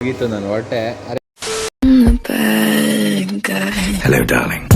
ಗಿತ್ತು ನಾನು ಹೊರಟೆ ಅರೇ ನಮ ಪೇಂಕಾರ ಡಾರ್ಲಿಂಗ್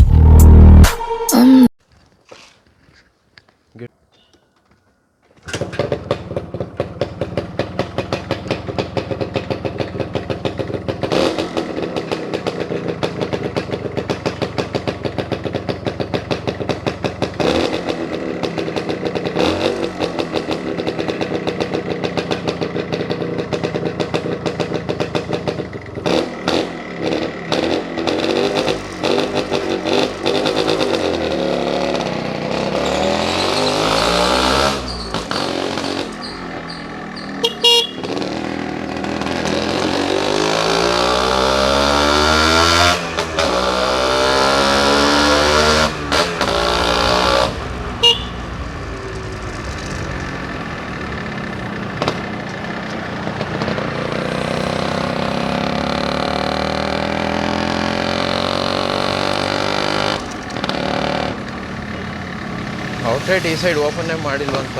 ಔಟ್ಸೈಡ್ ಈ ಸೈಡ್ ಓಪನ್ನೇ ಮಾಡಿಲ್ವಂತ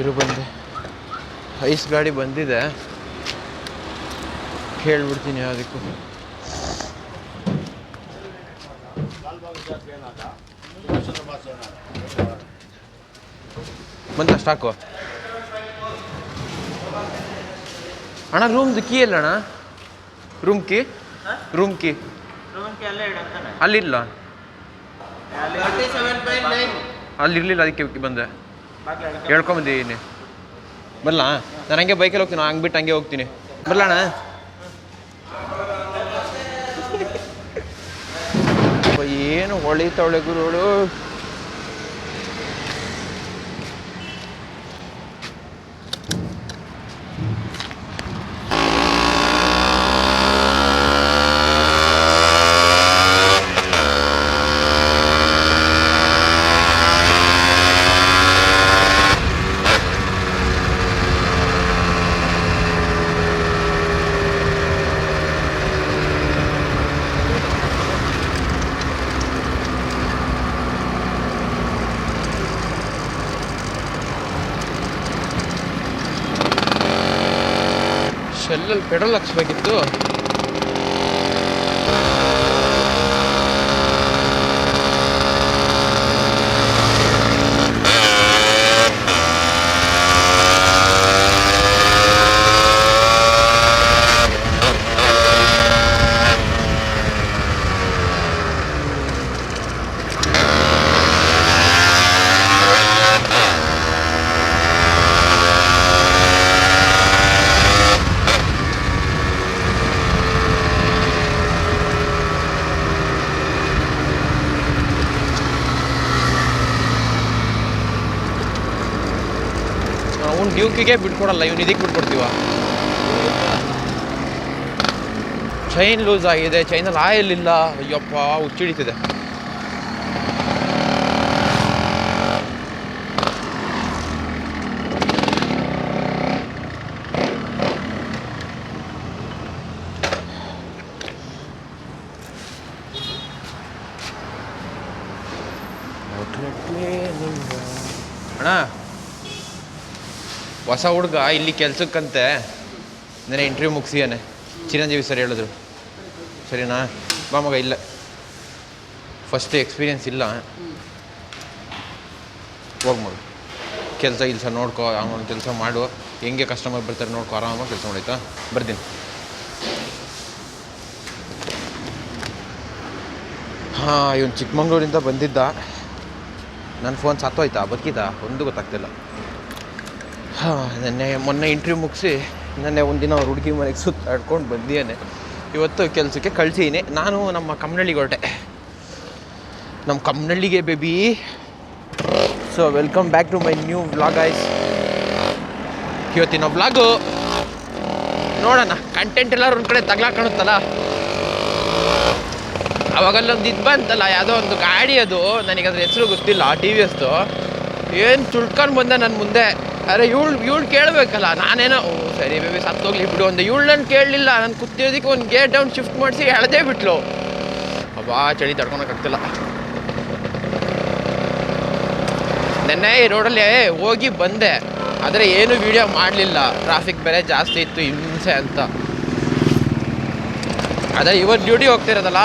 ಇರು ಬಂದೆ. ಐಸ್ ಗಾಡಿ ಬಂದಿದೆ. ಕೇಳ್ಬಿಡ್ತೀನಿ ಅದಕ್ಕೂ. ಬಂತ ಸ್ಟಾಕು ಅಣ್ಣ ರೂಮ್ದು ಕೀ ಎಲ್ಲ ಅಣ್ಣ ರೂಮ್ ಕೀ ರೂಮ್ ಕೀ ಅಲ್ಲಿಲ್ಲ. ಅಲ್ಲಿ ಇರ್ಲಿಲ್ಲ ಅದಕ್ಕೆ ಬಂದೆ. ಹೇಳ್ಕೊಂಬಂದಿದ್ದೀನಿ. ಬರಲ? ನಾನು ಹಂಗೆ ಬೈಕಲ್ಲಿ ಹೋಗ್ತೀನಿ ಹಂಗೆ ಬಿಟ್ಟು ಹಂಗೆ ಹೋಗ್ತೀನಿ. ಬರಲಣ್ಣ? ಏನು ಹೊಳಿ ಗುರುಗಳು ಪೆಟ್ರೋಲ್ ಹಾಕ್ಸ್ಬೇಕಿತ್ತು. ಡ್ಯೂಕಿಗೆ ಬಿಟ್ಕೊಡಲ್ಲ ಇವ್ನು ಇದಕ್ಕೆ ಬಿಟ್ಕೊಡ್ತೀವ ಚೈನ್ ಲೂಸ್ ಆಗಿದೆ ಚೈನಲ್ಲಿ ಆಯಿಲ್ ಇಲ್ಲ. ಅಯ್ಯಪ್ಪ ಹುಚ್ಚಿಡಿತಿದೆ ಅಣ್ಣ ಹೊಸ ಹುಡುಗ, ಇಲ್ಲಿ ಕೆಲಸಕ್ಕಂತೆ. ನೆನೆ ಇಂಟರ್ವ್ಯೂ ಮುಗಿಸಿಯಾನೆ. ಚಿರಂಜೀವಿ ಸರ್ ಹೇಳಿದ್ರು. ಸರಿನಾ? ಬಾ ಮಗ, ಇಲ್ಲ. ಫಸ್ಟ್ ಎಕ್ಸ್ಪೀರಿಯನ್ಸ್ ಇಲ್ಲ. ಹೋಗಿ ಮಗ. ಕೆಲಸ ಗಿಲ್ಸ ನೋಡ್ಕೋ, ಆಮೇಲೆ ಕೆಲಸ ಮಾಡು. ಹೆಂಗೆ ಕಸ್ಟಮರ್ ಬರ್ತಾರೆ ನೋಡ್ಕೊ, ಆರಾಮಾಗಿ ಕೆಲಸ ಮಾಡಾಯ್ತಾ ಬರ್ತೀನಿ. ಹಾಂ, ಇವನು ಚಿಕ್ಕಮಂಗ್ಳೂರಿಂದ ಬಂದಿದ್ದ. ನನ್ನ ಫೋನ್ ಸತ್ತೋಯ್ತಾ? ಬದುಕಿದ್ದ ಒಂದು ಗೊತ್ತಾಗ್ತಿಲ್ಲ. ಹಾಂ, ನೆನ್ನೆ ಮೊನ್ನೆ ಇಂಟ್ರ್ಯೂ ಮುಗಿಸಿ, ನೆನ್ನೆ ಒಂದಿನ ಅವ್ರ ಹುಡುಗಿ ಮನೆಗೆ ಸುತ್ತಾಡ್ಕೊಂಡು ಬಂದಿದ್ದೇನೆ ಇವತ್ತು ಕೆಲಸಕ್ಕೆ ಕಳ್ಸೀನಿ ನಾನು ನಮ್ಮ ಕಮ್ಮನಳ್ಳಿಗೆ ಹೊರಟೆ. ನಮ್ಮ ಕಮ್ಮನಳ್ಳಿಗೆ baby so welcome back to my new vlog ice ಇವತ್ತಿನ ವ್ಲಾಗು ನೋಡೋಣ ಕಂಟೆಂಟ್ ಎಲ್ಲರೂ ಒಂದು ಕಡೆ ತಗ್ಲಾ ಕಾಣುತ್ತಲ್ಲ? ಅವಾಗಲ್ಲೊಂದು ಇದು ಬಂತಲ್ಲ, ಯಾವುದೋ ಒಂದು ಗಾಡಿ ಅದು. ನನಗೆ ಅದ್ರ ಹೆಸರು ಗೊತ್ತಿಲ್ಲ ಟಿ ವಿ ಎಸ್ದು ಏನು ತುಳ್ಕೊಂಡು ಬಂದೆ ನನ್ನ ಮುಂದೆ. ಅರೆ, ಇವಳು ಇವಳು ಕೇಳಬೇಕಲ್ಲ, ನಾನೇನೋ ಸರಿ, ಬೇಬಿ, ಸತ್ತೋಗ್ಲಿ, ಬಿಡು ಒಂದು ಇವಳು ನಾನು ಕೇಳಲಿಲ್ಲ, ನಾನು ಕೂತಿರೋದಕ್ಕೆ ಒಂದು ಗೇಟ್ ಡೌನ್ ಶಿಫ್ಟ್ ಮಾಡಿಸಿ ಎಳ್ದೇ ಬಿಟ್ಲು. ಅಬ್ಬಾ, ಚಳಿ ತಡ್ಕೊಳಕ್ಕಾಗ್ತಿಲ್ಲ ನೆನ್ನೆ ಈ ರೋಡಲ್ಲಿ ಹೋಗಿ ಬಂದೆ, ಆದರೆ ಏನು ವಿಡಿಯೋ ಮಾಡಲಿಲ್ಲ. ಟ್ರಾಫಿಕ್ ಬೇರೆ ಜಾಸ್ತಿ ಇತ್ತು, ಹಿಂಸೆ ಅಂತ. ಅದೇ ಇವತ್ತು ಡ್ಯೂಟಿ ಹೋಗ್ತಿರೋದಲ್ಲ?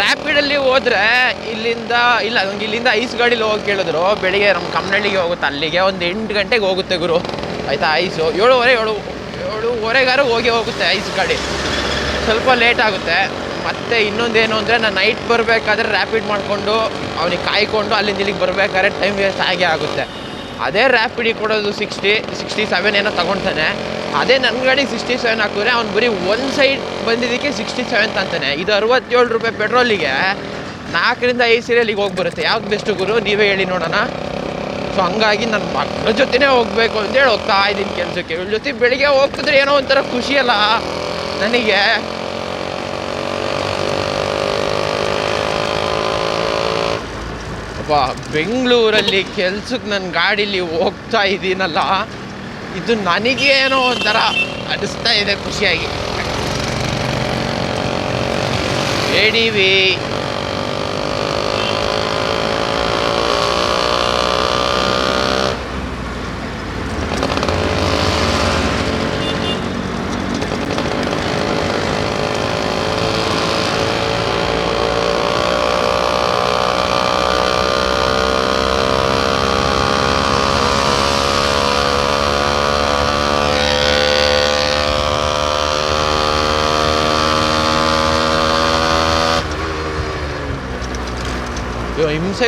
ರ್ಯಾಪಿಡಲ್ಲಿ ಹೋದ್ರೆ ಇಲ್ಲಿಂದ, ಇಲ್ಲ, ನಂಗೆ ಇಲ್ಲಿಂದ ಐಸ್ ಗಾಡೀಲಿ ಹೋಗಿ ಕೇಳಿದ್ರು. ಬೆಳಿಗ್ಗೆ ನಮ್ಮ ಕಮ್ಮನಳ್ಳಿಗೆ ಹೋಗುತ್ತೆ. ಅಲ್ಲಿಗೆ ಒಂದು ಎಂಟು ಗಂಟೆಗೆ ಹೋಗುತ್ತೆ ಗುರು. ಆಯಿತಾ, ಐಸು? ಏಳುವರೆ, ಏಳು, ಏಳುವರೆಗಾರು ಹೋಗಿ ಹೋಗುತ್ತೆ ಐಸ್ ಗಾಡಿ. ಸ್ವಲ್ಪ ಲೇಟ್ ಆಗುತ್ತೆ. ಮತ್ತೆ ಇನ್ನೊಂದೇನು ಅಂದರೆ ನಾನು ನೈಟ್ ಬರಬೇಕಾದ್ರೆ ರ್ಯಾಪಿಡ್ ಮಾಡಿಕೊಂಡು, ಅವನಿಗೆ ಕಾಯ್ಕೊಂಡು ಅಲ್ಲಿಂದ ಇಲ್ಲಿಗೆ ಬರಬೇಕಾದ್ರೆ ಟೈಮ್ ವೇಸ್ಟ್ ಆಗೇ ಆಗುತ್ತೆ. ಅದೇ ರ್ಯಾಪಿಡಿ ಕೊಡೋದು ಸಿಕ್ಸ್ಟಿ ಸಿಕ್ಸ್ಟಿ ಸೆವೆನ್ ಏನೋ ತೊಗೊಳ್ತಾನೆ ಅದೇ ನನ್ನ ಗಾಡಿ ಸಿಕ್ಸ್ಟಿ ಸೆವೆನ್ ಹಾಕಿದ್ರೆ ಅವ್ನು ಬರೀ ಒನ್ ಸೈಡ್ ಬಂದಿದ್ದಕ್ಕೆ ಸಿಕ್ಸ್ಟಿ ಸೆವೆನ್ ಅಂತಾನೆ ಇದು ಅರವತ್ತೇಳು ರೂಪಾಯಿ ಪೆಟ್ರೋಲಿಗೆ ನಾಲ್ಕರಿಂದ ಐದು ಸೀರಿಯಲ್ಲಿಗೆ ಹೋಗಿ ಬರುತ್ತೆ ಯಾವ್ದು ಬೆಸ್ಟ್ ಗುರು? ನೀವೇ ಹೇಳಿ ನೋಡೋಣ. ಸೊ ಹಂಗಾಗಿ ನನ್ನ ಮಕ್ಕಳ ಜೊತೆನೇ ಹೋಗ್ಬೇಕು ಅಂತೇಳಿ ಹೋಗ್ತಾ ಇದ್ದೀನಿ ಕೆಲಸಕ್ಕೆ. ಇವ್ರ ಜೊತೆ ಬೆಳಿಗ್ಗೆ ಹೋಗ್ತಿದ್ರೆ ಏನೋ ಒಂಥರ ಖುಷಿಯಲ್ಲ ನನಗೆ. ಅಪ್ಪ ಬೆಂಗಳೂರಲ್ಲಿ ಕೆಲ್ಸಕ್ಕೆ ನನ್ನ ಗಾಡೀಲಿ ಹೋಗ್ತಾ ಇದ್ದೀನಲ್ಲ ಇದು ನನಗೇನೋ ಒಂಥರ ಅನಿಸ್ತಾ ಇದೆ ಖುಷಿಯಾಗಿ. ಹಿಂಸೆ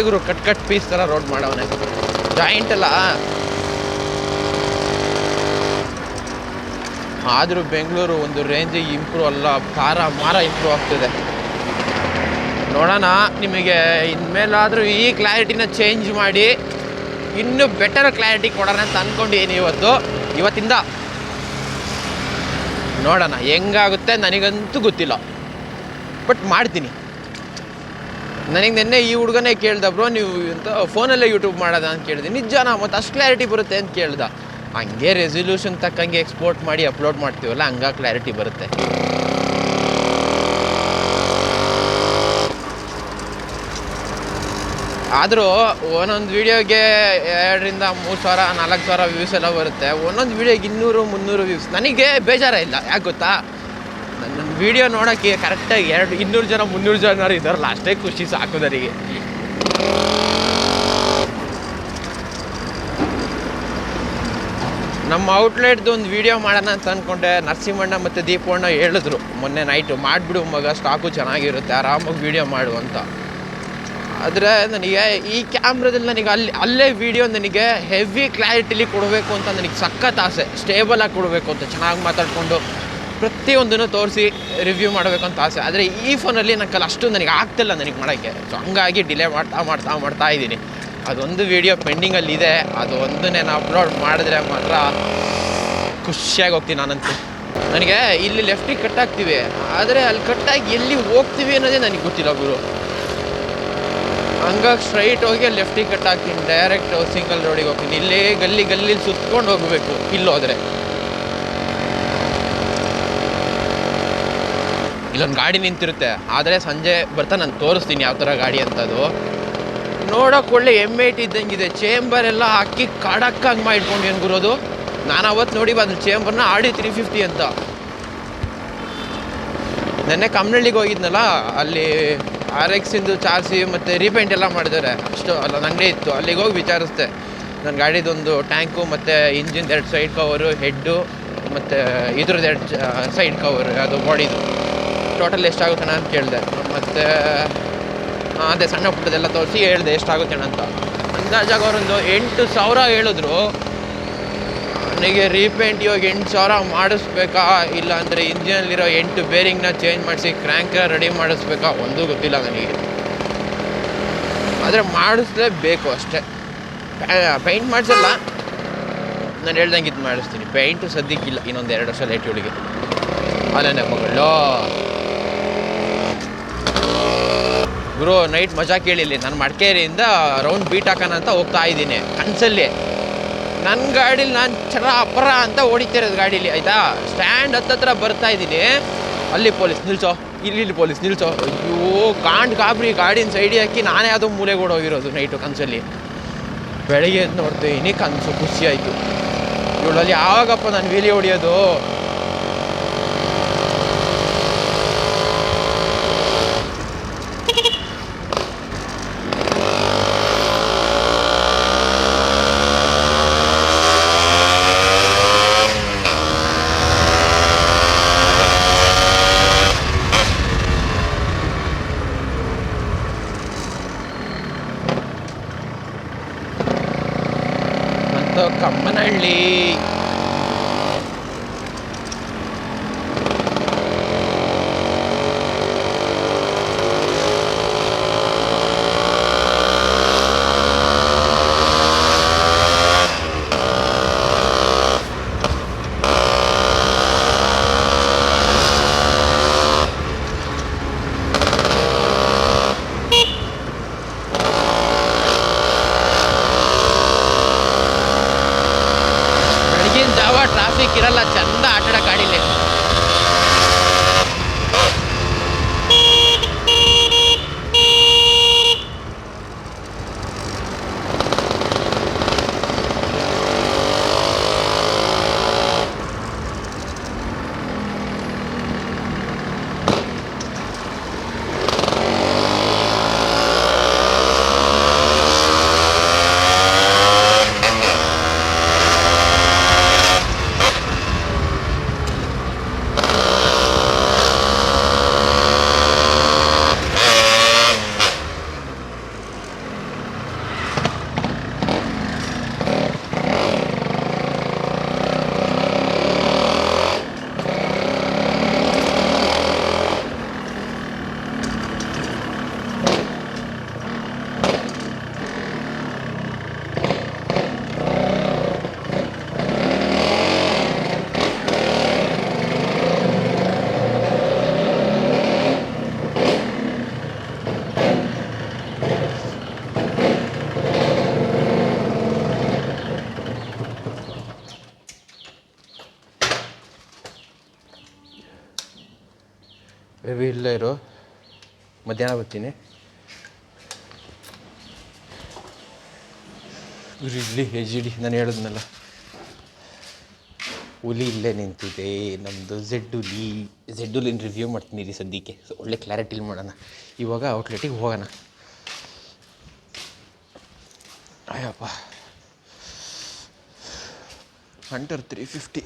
ಗುರು ಕಟ್ ಕಟ್ ಪೀಸ್ ಥರ ರೋಡ್ ಮಾಡವನೆ. ಜಾಯಿಂಟ್ ಅಲ್ಲ. ಆದರೂ ಬೆಂಗಳೂರು ಒಂದು ರೇಂಜಿಗೆ ಇಂಪ್ರೂವ್ ಅಲ್ಲ ಖಾರ ಮಾರ ಇಂಪ್ರೂವ್ ಆಗ್ತಿದೆ. ನೋಡೋಣ, ನಿಮಗೆ ಇನ್ಮೇಲಾದರೂ ಈ ಕ್ಲಾರಿಟಿನ ಚೇಂಜ್ ಮಾಡಿ ಇನ್ನೂ ಬೆಟರ್ ಕ್ಲಾರಿಟಿ ಕೊಡೋಣ ಅಂತ ಅಂದ್ಕೊಂಡಿದ್ದೀನಿ ಇವತ್ತು ಇವತ್ತಿಂದ. ನೋಡೋಣ, ಹೆಂಗಾಗುತ್ತೆ ನನಗಂತೂ ಗೊತ್ತಿಲ್ಲ. ಬಟ್ ಮಾಡ್ತೀನಿ. ನನಗೆ ನಿನ್ನೆ ಈ ಹುಡುಗನೇ ಕೇಳ್ದ, ಬ್ರೋ, ನೀವು ಅಂತ ಫೋನಲ್ಲೇ ಯೂಟ್ಯೂಬ್ ಮಾಡೋದ? ಅಂತ ಕೇಳಿದೆ. ನಿಜನಾ ಮತ್ತು ಅಷ್ಟು ಕ್ಲಾರಿಟಿ ಬರುತ್ತೆ? ಅಂತ ಕೇಳ್ದ. ಹಂಗೆ ರೆಸೊಲ್ಯೂಷನ್ ತಕ್ಕಂಗೆ ಎಕ್ಸ್ಪೋರ್ಟ್ ಮಾಡಿ ಅಪ್ಲೋಡ್ ಮಾಡ್ತೀವಲ್ಲ ಹಂಗ ಕ್ಲಾರಿಟಿ ಬರುತ್ತೆ. ಆದರೂ ಒಂದೊಂದು ವೀಡಿಯೋಗೆ ಎರಡರಿಂದ ಮೂರು ಸಾವಿರ, ನಾಲ್ಕು ಸಾವಿರ ವ್ಯೂಸ್ ಎಲ್ಲ ಬರುತ್ತೆ. ಒಂದೊಂದು ವೀಡಿಯೋಗೆ ಇನ್ನೂರು, ಮುನ್ನೂರು ವ್ಯೂಸ್ ನನಗೆ ಬೇಜಾರ ಇಲ್ಲ. ಯಾಕೆ ಗೊತ್ತಾ? ವೀಡಿಯೋ ನೋಡೋಕ್ಕೆ ಕರೆಕ್ಟಾಗಿ ಎರಡು ಇನ್ನೂರು ಜನ, ಮುನ್ನೂರು ಜನ ಇದ್ದಾರಲ್ಲ ಅಷ್ಟೇ ಖುಷಿ ಸಾಕೋದರಿಗೆ ನಮ್ಮ ಔಟ್ಲೆಟ್ದು ಒಂದು ವಿಡಿಯೋ ಮಾಡೋಣ ಅಂತ ಅಂದ್ಕೊಂಡೆ ನರಸಿಂಹಣ್ಣ ಮತ್ತು ದೀಪಣ್ಣ ಹೇಳಿದ್ರು ಮೊನ್ನೆ ನೈಟು ಮಾಡಿಬಿಡು ಮಗ ಸ್ಟಾಕು ಚೆನ್ನಾಗಿರುತ್ತೆ, ಆರಾಮಾಗಿ ವೀಡಿಯೋ ಮಾಡು ಅಂತ. ಆದರೆ ನನಗೆ ಈ ಕ್ಯಾಮ್ರಾದಲ್ಲಿ ನನಗೆ ಅಲ್ಲಿ, ಅಲ್ಲೇ ವೀಡಿಯೋ ನನಗೆ ಹೆವಿ ಕ್ಲಾರಿಟಿಲಿ ಕೊಡಬೇಕು ಅಂತ ನನಗೆ ಸಖತ್ ಆಸೆ. ಸ್ಟೇಬಲಾಗಿ ಕೊಡಬೇಕು ಅಂತ, ಚೆನ್ನಾಗಿ ಮಾತಾಡಿಕೊಂಡು. ಪ್ರತಿಯೊಂದನ್ನು ತೋರಿಸಿ ರಿವ್ಯೂ ಮಾಡಬೇಕು ಅಂತ ಆಸೆ. ಆದರೆ ಈ ಫೋನಲ್ಲಿ ನನಗೆ ಅಷ್ಟು ನನಗೆ ಆಗ್ತಿಲ್ಲ ನನಗೆ ಮಾಡೋಕ್ಕೆ. ಸೊ ಹಂಗಾಗಿ ಡಿಲೇ ಮಾಡ್ತಾ ಮಾಡ್ತಾ ಮಾಡ್ತಾ ಇದ್ದೀನಿ. ಅದೊಂದು ವೀಡಿಯೋ ಪೆಂಡಿಂಗಲ್ಲಿ ಇದೆ. ಅದು ಒಂದನ್ನೇ ನಾನು ಅಪ್ಲೋಡ್ ಮಾಡಿದ್ರೆ ಮಾತ್ರ ಖುಷಿಯಾಗಿ ಹೋಗ್ತೀನಿ ನಾನಂತೂ. ನನಗೆ ಇಲ್ಲಿ ಲೆಫ್ಟಿಗೆ ಕಟ್ ಆಗ್ತೀವಿ. ಆದರೆ ಅಲ್ಲಿ ಕಟ್ಟಾಗಿ ಎಲ್ಲಿ ಹೋಗ್ತೀವಿ ಅನ್ನೋದೇ ನನಗೆ ಗೊತ್ತಿಲ್ಲ ಗುರು. ಹಂಗಾಗಿ ಸ್ಟ್ರೈಟ್ ಹೋಗಿ ಅಲ್ಲಿ ಲೆಫ್ಟಿಗೆ ಕಟ್ ಹಾಕ್ತೀನಿ ಡೈರೆಕ್ಟ್ ಸಿಂಗಲ್ ರೋಡಿಗೆ ಹೋಗ್ತೀನಿ. ಇಲ್ಲೇ ಗಲ್ಲಿ ಗಲ್ಲಿ ಸುತ್ಕೊಂಡು ಹೋಗಬೇಕು. ಇಲ್ಲಿ ಇಲ್ಲೊಂದು ಗಾಡಿ ನಿಂತಿರುತ್ತೆ. ಆದರೆ ಸಂಜೆ ಬರ್ತಾ ನಾನು ತೋರಿಸ್ತೀನಿ ಯಾವ ಥರ ಗಾಡಿ ಅಂತದು. ನೋಡೋಕೆ ಒಳ್ಳೆ ಎಂ ಐಟ್ ಇದ್ದಂಗಿದೆ. ಚೇಂಬರ್ ಎಲ್ಲ ಹಾಕಿ ಕಡಕ್ಕಾಗಿ ಮಾಡಿಟ್ಕೊಂಡು ಏನು ಗುರೋದು ನಾನು ಅವತ್ತು ನೋಡಿ ಬಂದ. ಚೇಂಬರ್ನ ಆಡಿ ತ್ರೀ ಫಿಫ್ಟಿ ಅಂತ. ನೆನ್ನೆ ಕಮ್ನಳ್ಳಿಗೆ ಹೋಗಿದ್ನಲ್ಲ, ಅಲ್ಲಿ ಆರ್ ಎಕ್ಸಿಂದು ಚಾರ್ಸಿ ಮತ್ತು ರೀಪೇಂಟ್ ಎಲ್ಲ ಮಾಡಿದ್ದಾರೆ. ಅಷ್ಟು ಅಲ್ಲ ನನಗೆ ಇತ್ತು. ಅಲ್ಲಿಗೆ ಹೋಗಿ ವಿಚಾರಿಸ್ದೆ. ನನ್ನ ಗಾಡಿದೊಂದು ಟ್ಯಾಂಕು ಮತ್ತು ಇಂಜಿನ್ ಎರಡು ಸೈಡ್ ಕವರು ಹೆಡ್ಡು ಮತ್ತು ಇದ್ರದ್ದು ಎರಡು ಸೈಡ್ ಕವರ್ ಅದು ಬಾಡಿದು ಟೋಟಲ್ ಎಷ್ಟಾಗುತ್ತೆ ಅಂತ ಕೇಳಿದೆ. ಮತ್ತು ಅದೇ ಸಣ್ಣ ಪುಟ್ಟದೆಲ್ಲ ತೋರಿಸಿ ಹೇಳಿದೆ ಎಷ್ಟಾಗುತ್ತೆ ಅಂತ. ಅಂದಾಜಾಗ ಅವರೊಂದು ಎಂಟು ಸಾವಿರ ಹೇಳಿದ್ರು. ನನಗೆ ರೀಪೇಂಟ್ ಇವಾಗ ಎಂಟು ಸಾವಿರ ಮಾಡಿಸ್ಬೇಕಾ, ಇಲ್ಲ ಅಂದರೆ ಇಂಜಿನಲ್ಲಿರೋ ಎಂಟು ಬೇರಿಂಗ್ನ ಚೇಂಜ್ ಮಾಡಿಸಿ ಕ್ರ್ಯಾಂಕ ರೆಡಿ ಮಾಡಿಸ್ಬೇಕಾ, ಒಂದೂ ಗೊತ್ತಿಲ್ಲ ನನಗೆ. ಆದರೆ ಮಾಡಿಸ್ಲೇಬೇಕು ಅಷ್ಟೇ. ಪೇಂಟ್ ಮಾಡಿಸಲ್ಲ. ನಾನು ಹೇಳ್ದಂಗೆ ಇದು ಮಾಡಿಸ್ತೀನಿ. ಪೈಂಟು ಸದ್ಯಕ್ಕಿಲ್ಲ ಇನ್ನೊಂದು ಎರಡು ವರ್ಷ ಲೈಟ್ ಹುಡುಗಿ ಅಲ್ಲೇ ಮಗಳು. ಗುರು ನೈಟ್ ಮಜಾ ಕೇಳಿಲ್ಲ ನಾನು ಮಡಿಕೇರಿಯಿಂದ ರೌಂಡ್ ಬೀಟ್ ಹಾಕೋಣ ಅಂತ ಹೋಗ್ತಾ ಇದ್ದೀನಿ. ಕನಸಲ್ಲಿ. ನನ್ನ ಗಾಡೀಲಿ ನಾನು ಚರ ಅಪರ ಅಂತ ಹೊಡಿತಿರೋದು ಗಾಡೀಲಿ, ಆಯಿತಾ? ಸ್ಟ್ಯಾಂಡ್ ಹತ್ತತ್ರ ಬರ್ತಾ ಇದ್ದೀನಿ. ಅಲ್ಲಿ ಪೊಲೀಸ್, ನಿಲ್ಸೋ. ಇಲ್ಲಿ ಇಲ್ಲಿ ಪೊಲೀಸ್, ನಿಲ್ಸೋ. ಅಯ್ಯೋ ಕಾಂಡ್ ಕಾಬ್ರಿ ಗಾಡಿನ ಸೈಡಿ ಹಾಕಿ ನಾನೇ ಯಾವುದೋ ಮೂಲೆಗೆ ಹೋಗಿರೋದು ನೈಟು ಕನಸಲ್ಲಿ. ಬೆಳಗ್ಗೆ ಎದ್ದು ನೋಡ್ತೀನಿ ಕನಸು ಖುಷಿಯಾಯಿತು ಇವಳಲ್ಲಿ ಯಾವಾಗಪ್ಪ ನಾನು ವೀಲಿ ಹೊಡಿಯೋದು? ಇಲ್ಲೇ ಇರು. ಮಧ್ಯಾಹ್ನ ಬರ್ತೀನಿ. ಇಲ್ಲಿ ಹೆಜ್ಜಿಡಿ ನಾನು ಹೇಳಿದ್ನಲ್ಲ ಹುಲಿ ಇಲ್ಲೇ ನಿಂತಿದೆ. ನಮ್ಮದು ಝೆಡ್ ಹುಲಿ. ಝೆಡ್ ಹುಲಿನ ರಿವ್ಯೂ ಮಾಡ್ತೀನಿ ರೀ ಸದ್ಯಕ್ಕೆ. ಸೊ ಒಳ್ಳೆ ಕ್ಲಾರಿಟಿಲಿ ಮಾಡೋಣ. ಇವಾಗ ಔಟ್ಲೆಟಿಗೆ ಹೋಗೋಣ. ಅಯ್ಯಪ್ಪ ಹಂಟರ್ ತ್ರೀ ಫಿಫ್ಟಿ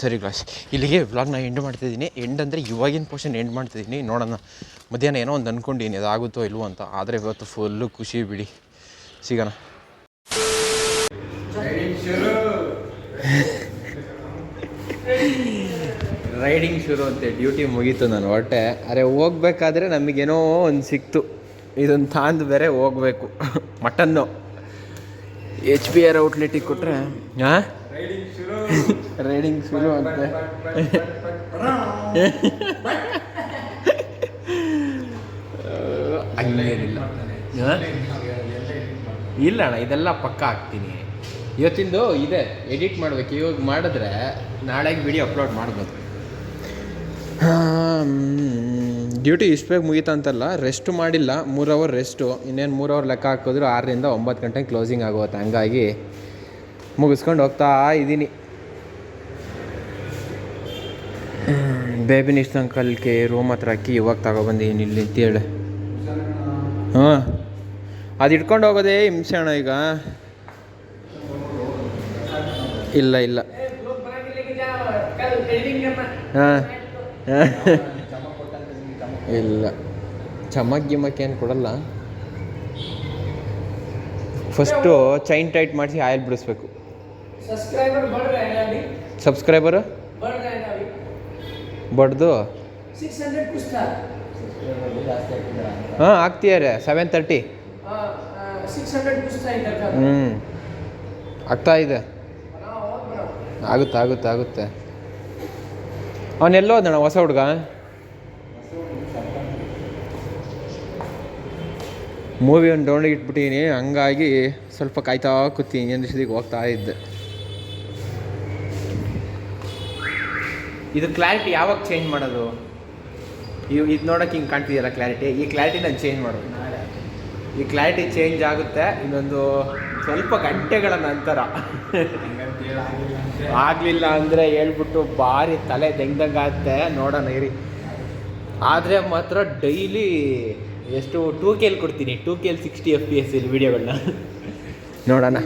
ಸರಿ ಕ್ಲಾಸ್ ಇಲ್ಲಿಗೆ ವ್ಲಾಗ್ನ ಎಂಡ್ ಮಾಡ್ತಿದ್ದೀನಿ. ಎಂಡ್ ಅಂದರೆ ಇವಾಗಿನ ಪೋರ್ಷನ್ ಎಂಡ್ ಮಾಡ್ತಿದ್ದೀನಿ. ನೋಡೋಣ. ಮಧ್ಯಾಹ್ನ ಏನೋ ಒಂದು ಅಂದ್ಕೊಂಡಿದ್ದೀನಿ ಅದಾಗುತ್ತೋ ಇಲ್ವೋ ಅಂತ. ಆದರೆ ಇವತ್ತು ಫುಲ್ಲು ಖುಷಿ ಬಿಡಿ. ಸಿಗೋಣ. ರೈಡಿಂಗ್ ಶುರು. ಅಂತೆ. ಡ್ಯೂಟಿ ಮುಗೀತು ನಾನು ಹೊಟ್ಟೆ ಅರೆ ಹೋಗ್ಬೇಕಾದ್ರೆ ನಮಗೇನೋ ಒಂದು ಸಿಕ್ತು. ಇದೊಂದು ತಾಂದು ಬೇರೆ ಹೋಗ್ಬೇಕು. ಮಟನ್ನು. ಎಚ್ ಪಿ ಆರ್ ಔಟ್ಲೆಟಿಗೆ ಕೊಟ್ಟರೆ ಹಾಂ ರೈಡಿಂಗ್ ಶುರು ಅಂತೆ? ಇಲ್ಲ ಅಣ್ಣ ಇದೆಲ್ಲ ಪಕ್ಕ ಹಾಕ್ತೀನಿ. ಇವತ್ತಿಂದು ಇದೆ ಎಡಿಟ್ ಮಾಡ್ಬೇಕು. ಇವಾಗ ಮಾಡಿದ್ರೆ ನಾಳೆಗೆ ವಿಡಿಯೋ ಅಪ್ಲೋಡ್ ಮಾಡ್ಬೋದು. ಡ್ಯೂಟಿ ಇಷ್ಟು ಬೇಗ ಮುಗೀತಂತಲ್ಲ ಅಂತಲ್ಲ ರೆಸ್ಟ್ ಮಾಡಿಲ್ಲ ಮೂರು ಅವರ್ ರೆಸ್ಟು ಇನ್ನೇನು ಮೂರು ಅವರ್ ಲೆಕ್ಕ ಹಾಕಿದ್ರು ಆರರಿಂದ ಒಂಬತ್ತು ಗಂಟೆಗೆ ಕ್ಲೋಸಿಂಗ್ ಆಗುತ್ತೆ ಹಂಗಾಗಿ ಮುಗಿಸ್ಕೊಂಡು ಹೋಗ್ತಾ ಇದ್ದೀನಿ ಬೇಬಿನ ಇಷ್ಟು ಅಂಕಲ್ಗೆ ರೂಮ್ ಹತ್ರ ಹಾಕಿ ಇವಾಗ ತಗೊಬಂದಿದ್ದೀನಿ ಇಲ್ಲಿ ಅಂತೇಳಿ ಹಾಂ. ಅದು ಇಟ್ಕೊಂಡು ಹೋಗೋದೇ ಹಿಂಸೆ ಅಣ್ಣ ಈಗ. ಇಲ್ಲ ಇಲ್ಲ. ಹಾಂ. ಇಲ್ಲ. ಚಮಕ್ ಗಿಮಕ್ ಏನು ಕೊಡಲ್ಲ. ಫಸ್ಟು ಚೈನ್ ಟೈಟ್ ಮಾಡಿಸಿ ಆಯಿಲ್ ಬಿಡಿಸ್ಬೇಕು. ಸಬ್ಸ್ಕ್ರೈಬರು ಬಡ್ದು? ಹಾಂ ಆಗ್ತೀಯಾರೆ ಸೆವೆನ್ ತರ್ಟಿ ಹ್ಞೂ ಆಗ್ತಾ ಇದೆ. ಆಗುತ್ತೆ ಆಗುತ್ತೆ ಆಗುತ್ತೆ. ಅವನೆಲ್ಲೋ ಅದಣ್ಣ ಹೊಸ ಹುಡುಗ? ಮೂವಿ ಒಂದು ಡೌನ್ಲೋಡ್ ಹಂಗಾಗಿ ಸ್ವಲ್ಪ ಕಾಯ್ತಾ ಕೂತೀನಿ ಇನ್ನೊಂದು ದಿವಸದಿಗೆ ಹೋಗ್ತಾ ಇದ್ದೆ. ಇದು ಕ್ಲಾರಿಟಿ ಯಾವಾಗ ಚೇಂಜ್ ಮಾಡೋದು? ಇವು ಇದು ನೋಡೋಕೆ ಹಿಂಗೆ ಕಾಣ್ತಿದೆಯಲ್ಲ ಕ್ಲಾರಿಟಿ ಈ ಕ್ಲಾರಿಟಿ ನಾನು ಚೇಂಜ್ ಮಾಡೋದು. ಈ ಕ್ಲಾರಿಟಿ ಚೇಂಜ್ ಆಗುತ್ತೆ ಇನ್ನೊಂದು ಸ್ವಲ್ಪ ಗಂಟೆಗಳ ನಂತರ. ಆಗಲಿಲ್ಲ ಅಂದರೆ ಹೇಳ್ಬಿಟ್ಟು ಭಾರಿ ತಲೆ ಆಗುತ್ತೆ. ನೋಡೋಣ, ಇರಿ. ಆದರೆ ಮಾತ್ರ ಡೈಲಿ ಎಷ್ಟು ಟೂ ಎಲ್ ಕೊಡ್ತೀನಿ. ಟೂ ಕೇಲ್ ಸಿಕ್ಸ್ಟಿ ಎಫ್ ಪಿ ಎಸ್ ಇಲ್ಲಿ ವೀಡಿಯೋಗಳನ್ನ ನೋಡೋಣ.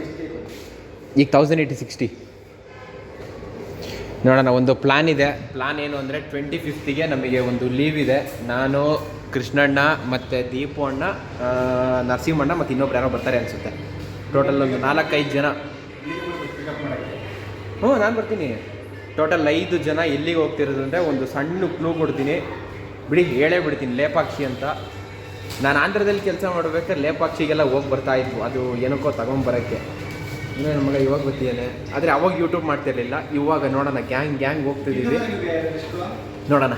ಈಗ ತೌಸಂಡ್ ಏಯ್ಟಿ ಸಿಕ್ಸ್ಟಿ ನೋಡೋಣ, ಒಂದು ಪ್ಲಾನ್ ಇದೆ. ಪ್ಲಾನ್ ಏನು ಅಂದರೆ ಟ್ವೆಂಟಿ ಫಿಫ್ತಿಗೆ ನಮಗೆ ಒಂದು ಲೀವ್ ಇದೆ. ನಾನು, ಕೃಷ್ಣಣ್ಣ ಮತ್ತು ದೀಪು ಅಣ್ಣ ನರಸಿಂಹಣ್ಣ ಮತ್ತು ಇನ್ನೊಬ್ರು ಯಾರೋ ಬರ್ತಾರೆ ಅನಿಸುತ್ತೆ. ಟೋಟಲ್ ಒಂದು ನಾಲ್ಕೈದು ಜನ. ಹ್ಞೂ, ನಾನು ಬರ್ತೀನಿ. ಟೋಟಲ್ ಐದು ಜನ ಎಲ್ಲಿಗೆ ಹೋಗ್ತಿರೋದು ಅಂದರೆ ಒಂದು ಸಣ್ಣ ಕ್ಲೂ ಕೊಡ್ತೀನಿ. ಬಿಡಿ, ಹೇಳೇ ಬಿಡ್ತೀನಿ, ಲೇಪಾಕ್ಷಿ ಅಂತ. ನಾನು ಆಂಧ್ರದಲ್ಲಿ ಕೆಲಸ ಮಾಡಬೇಕಾದ್ರೆ ಲೇಪಾಕ್ಷಿಗೆಲ್ಲ ಹೋಗಿ ಬರ್ತಾ ಇದ್ವು. ಅದು ಏನಕ್ಕೋ ತಗೊಂಬರೋಕ್ಕೆ. ಇನ್ನೂ ನನ್ನ ಮಗ ಇವಾಗ ಗೊತ್ತಿದ್ದೇನೆ ಆದರೆ ಅವಾಗ ಯೂಟ್ಯೂಬ್ ಮಾಡ್ತಿರಲಿಲ್ಲ. ಇವಾಗ ನೋಡೋಣ ಗ್ಯಾಂಗ್ ಗ್ಯಾಂಗ್ ಹೋಗ್ತಿದ್ದೀವಿ. ನೋಡೋಣ.